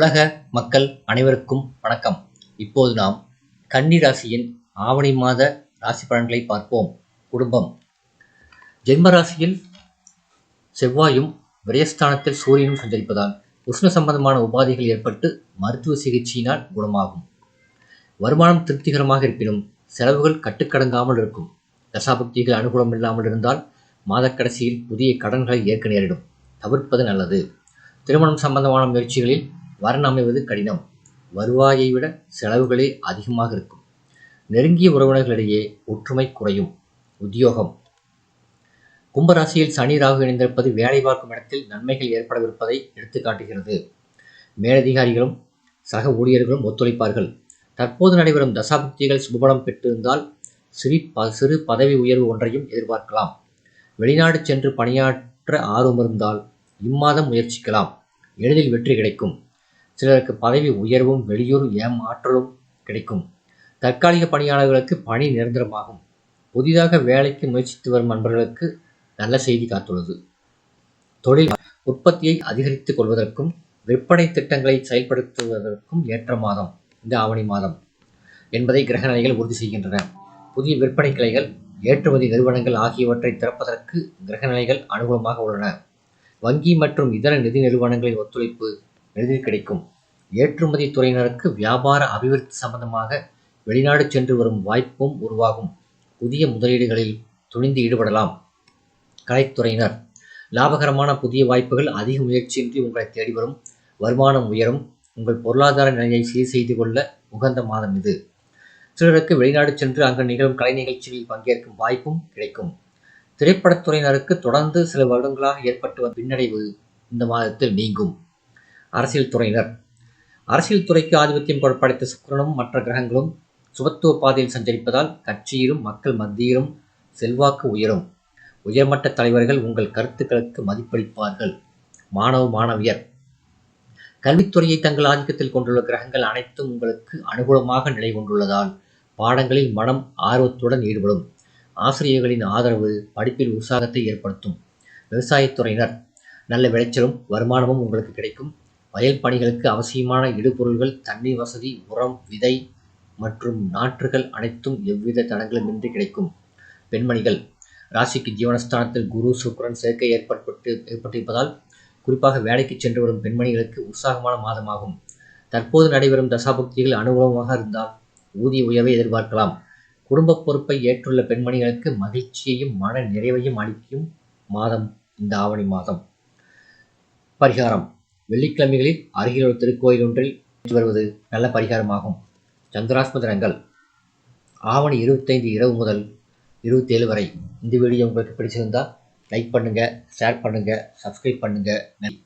உலக மக்கள் அனைவருக்கும் வணக்கம். இப்போது நாம் கன்னி ராசியின் ஆவணி மாத ராசி பலன்களை பார்ப்போம். குடும்பம். ஜென்ம ராசியில் செவ்வாயும் விரயஸ்தானத்தில் சூரியனும் சஞ்சரிப்பதால் உஷ்ண சம்பந்தமான உபாதைகள் ஏற்பட்டு மருத்துவ சிகிச்சையினால் குணமாகும். வருமானம் திருப்திகரமாக இருப்பினும் செலவுகள் கட்டுக்கடங்காமல் இருக்கும். தசாபக்திகள் அனுகூலம் இல்லாமல் இருந்தால் மாதக்கடைசியில் புதிய கடன்களை ஏற்க நேரிடும். தவிர்ப்பது நல்லது. திருமணம் சம்பந்தமான முயற்சிகளில் வரன் அமைவது கடினம். வருவாயை விட செலவுகளே அதிகமாக இருக்கும். நெருங்கிய உறவினர்களிடையே ஒற்றுமை குறையும். உத்தியோகம். கும்பராசியில் சனி ராகு இணைந்திருப்பது வேலை பார்க்கும் இடத்தில் நன்மைகள் ஏற்படவிருப்பதை எடுத்துக்காட்டுகிறது மேலதிகாரிகளும் சக ஊழியர்களும் ஒத்துழைப்பார்கள். தற்போது நடைபெறும் தசாபக்திகள் சுபபலம் பெற்றிருந்தால் சிறு ப சிறு பதவி உயர்வு ஒன்றையும் எதிர்பார்க்கலாம். வெளிநாடு சென்று பணியாற்ற ஆர்வம் இருந்தால் இம்மாதம் முயற்சிக்கலாம். எளிதில் வெற்றி கிடைக்கும். சிலருக்கு பதவி உயர்வும் வெளியூர் ஏமாற்றலும் கிடைக்கும். தற்காலிக பணியாளர்களுக்கு பணி நிரந்தரமாகும். புதிதாக வேலைக்கு முயற்சித்து வரும் நண்பர்களுக்கு நல்ல செய்தி காத்துள்ளது. தொழில் உற்பத்தியை அதிகரித்துக் கொள்வதற்கும் விற்பனை திட்டங்களை செயல்படுத்துவதற்கும் ஏற்ற மாதம் இந்த ஆவணி மாதம் என்பதை கிரகநிலைகள் உறுதி செய்கின்றன. புதிய விற்பனை கிளைகள் ஏற்றுமதி நிறுவனங்கள் ஆகியவற்றை திறப்பதற்கு கிரகநிலைகள் அனுகூலமாக உள்ளன. வங்கி மற்றும் இதர நிதி நிறுவனங்களின் ஒத்துழைப்பு எளிதில் கிடைக்கும். ஏற்றுமதி துறையினருக்கு வியாபார அபிவிருத்தி சம்பந்தமாக வெளிநாடு சென்று வரும் வாய்ப்பும் உருவாகும். புதிய முதலீடுகளில் துணிந்து ஈடுபடலாம். கலைத்துறையினர் லாபகரமான புதிய வாய்ப்புகள் அதிக முயற்சியின்றி உங்களை தேடி வரும். வருமானம் உயரும். உங்கள் பொருளாதார நிலையை சீர் செய்து கொள்ள உகந்த மாதம் இது. சிலருக்கு வெளிநாடு சென்று அங்கு நிகழும் கலை நிகழ்ச்சிகளில் பங்கேற்கும் வாய்ப்பும் கிடைக்கும். திரைப்படத்துறையினருக்கு தொடர்ந்து சில வருடங்களாக ஏற்பட்டு வந்த பின்னடைவு இந்த மாதத்தில் நீங்கும். அரசியல் துறையினர். அரசியல் துறைக்கு ஆதிபத்தியம் படைத்த சுக்கரனும் மற்ற கிரகங்களும் சுபத்துவ பாதையில் சஞ்சரிப்பதால் கட்சியிலும் மக்கள் மத்தியிலும் செல்வாக்கு உயரும். உயர்மட்ட தலைவர்கள் உங்கள் கருத்துக்களுக்கு மதிப்பளிப்பார்கள். மாணவ மாணவியர். கல்வித்துறையை தங்கள் ஆதிக்கத்தில் கொண்டுள்ள கிரகங்கள் அனைத்தும் உங்களுக்கு அனுகூலமாக நிலை கொண்டுள்ளதால் பாடங்களில் மனம் ஆர்வத்துடன் ஈடுபடும். ஆசிரியர்களின் ஆதரவு படிப்பில் உற்சாகத்தை ஏற்படுத்தும். விவசாயத்துறையினர் நல்ல விளைச்சலும் வருமானமும் உங்களுக்கு கிடைக்கும். வயல் பணிகளுக்கு அவசியமான இடுபொருள்கள் தண்ணீர் வசதி உரம் விதை மற்றும் நாற்றுகள் அனைத்தும் எவ்வித தடங்களுமின்றி கிடைக்கும். பெண்மணிகள் ராசிக்கு ஜீவனஸ்தானத்தில் குரு சுக்கரன் சேர்க்கை ஏற்பட்டு ஏற்பட்டிருப்பதால் குறிப்பாக வேலைக்கு சென்று வரும் பெண்மணிகளுக்கு உற்சாகமான மாதமாகும். தற்போது நடைபெறும் தசாபக்திகள் அனுகூலமாக இருந்தால் ஊதிய உயர்வை எதிர்பார்க்கலாம். குடும்ப பொறுப்பை ஏற்றுள்ள பெண்மணிகளுக்கு மகிழ்ச்சியையும் மன நிறைவையும் அளிக்கும் மாதம் இந்த ஆவணி மாதம். பரிகாரம். வெள்ளிக்கிழமைகளில் அருகிலுள்ள திருக்கோயில் ஒன்றில் வருவது நல்ல பரிகாரமாகும். சந்திராஸ்மதனங்கள் ஆவணி இருபத்தைந்து இரவு முதல் இருபத்தேழு வரை. இந்த வீடியோ உங்களுக்கு பிடிச்சிருந்தால் லைக் பண்ணுங்கள் ஷேர் பண்ணுங்கள் சப்ஸ்கிரைப் பண்ணுங்கள் நன்றி.